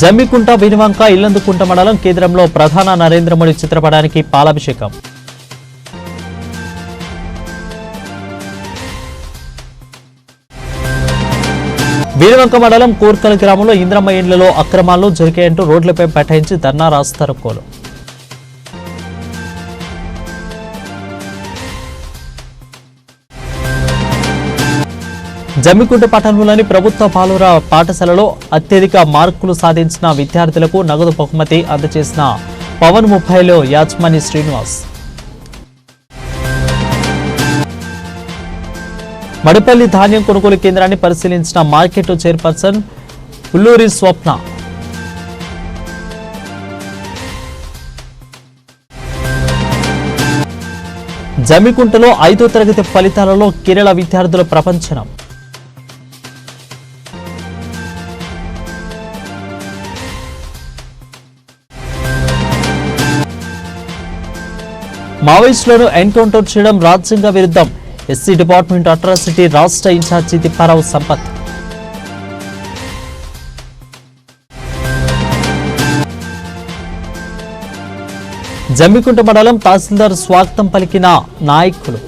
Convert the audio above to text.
జమ్మికుంట వినువంక ఇల్లందుకుంట మండలం కేంద్రంలో ప్రధాన నరేంద్ర మోడీ చిత్రపటానికి పాలాభిషేకం. వీరవంక మండలం కోర్కల్ గ్రామంలో ఇంద్రమ్మ ఇండ్లలో అక్రమాలు జరిగాయంటూ రోడ్లపై బైఠాయించి ధర్నా రాస్తారు కోలు జమ్మికుంట పట్టణంలోని ప్రభుత్వ బాలుర పాఠశాలలో అత్యధిక మార్కులు సాధించిన విద్యార్థులకు నగదు బహుమతి అందజేసిన పవన్ ముప్పైలో యాజమాని శ్రీనివాస్. మడిపల్లి ధాన్యం కొనుగోలు కేంద్రాన్ని పరిశీలించిన మార్కెట్ చైర్పర్సన్ ఉల్లూరి స్వప్న. జమ్మికుంటలో ఐదో తరగతి ఫలితాలలో కేరళ విద్యార్థుల ప్రపంచనం. మావోయిస్టులను ఎన్కౌంటర్ చేయడం రాజ్యాంగ విరుద్ధం. ఎస్సీ డిపార్ట్మెంట్ అట్రాసిటీ రాష్ట్ర ఇన్ఛార్జి తిప్పారావు సంపత్. జమ్మికుంట మండలం తహసీల్దార్ స్వాగతం పలికిన నాయకులు.